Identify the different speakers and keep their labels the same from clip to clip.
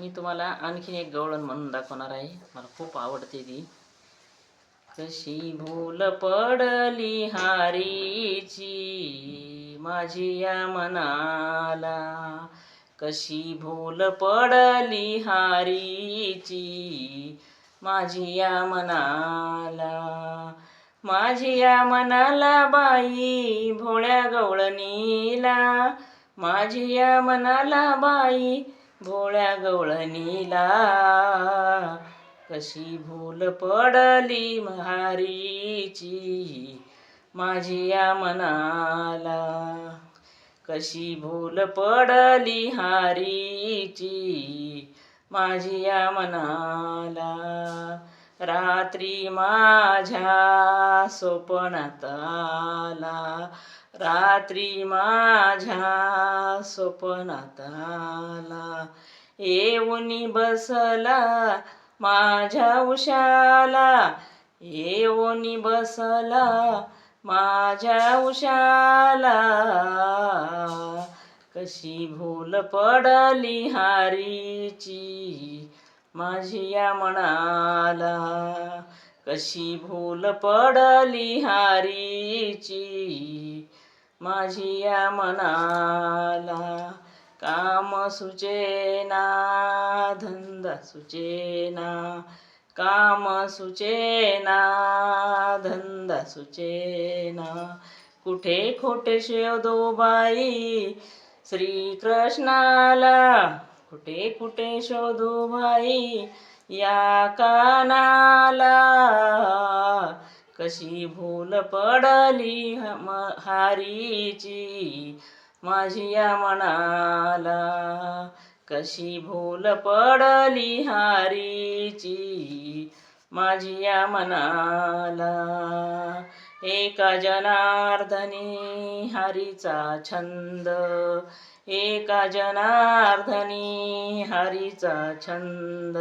Speaker 1: मी तुम्हाला आणखीन एक गवळण म्हणून दाखवणार आहे. मला खूप आवडते ती. कशी भूल पडली हारीची माझी या मनाला. कशी भूल पडली हारीची माझी या मनाला. माझी या मनाला बाई भोळ्या गवळणीला. माझी या मनाला बाई भोळ्या गवळणीला. कशी भूल पडली महारीची माझी या मनाला. कशी भूल पडली हारीची माझी या मनाला. रात्री माझ्या स्वप्नात आला. रात्री माझ्या स्वप्नात आला येऊनी बसला माझ्या उशाला. येऊनी बसला माझ्या उशाला. कशी भूल पडली हारीची माझी या मनाला. कशी भूल पडली हारीची माझी या मनाला काम सुचेना धंदा सुचेना काम सुचेना धंदा सुचेना. कुठे खोटे शोधो बाई श्रीकृष्णाला? कुठे कुठे शोधू बाई या कानाला? कशी भूल पडली म हारीची? माझी या मनाला कशी भूल पडली हारीची? माझी या मनाला एका जनार्दनी हरीचा छंद एका जनार्दनी हरीचा छंद.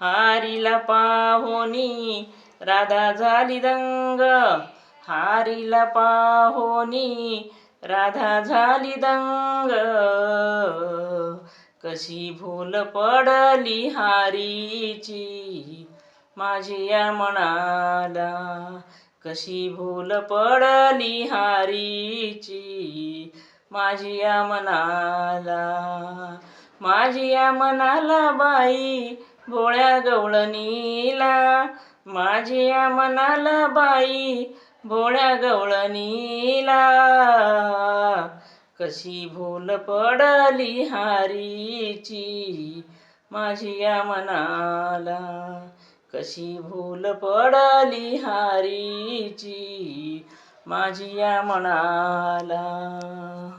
Speaker 1: हारीला पाहोनी राधा झाली दंग हारीला पाहोनी राधा झाली दंग कशी भूल पडली हारीची. माझी या मनाला कशी भूल पडली हारीची. माझी या मनाला माझी या मनाला बाई भोळ्या गवळणीला. माझी या मनाला बाई भोळ्या गवळणीला. कशी भूल पडली हारीची माझी या मनाला कशी भूल पडली हारीची माझी या मनाला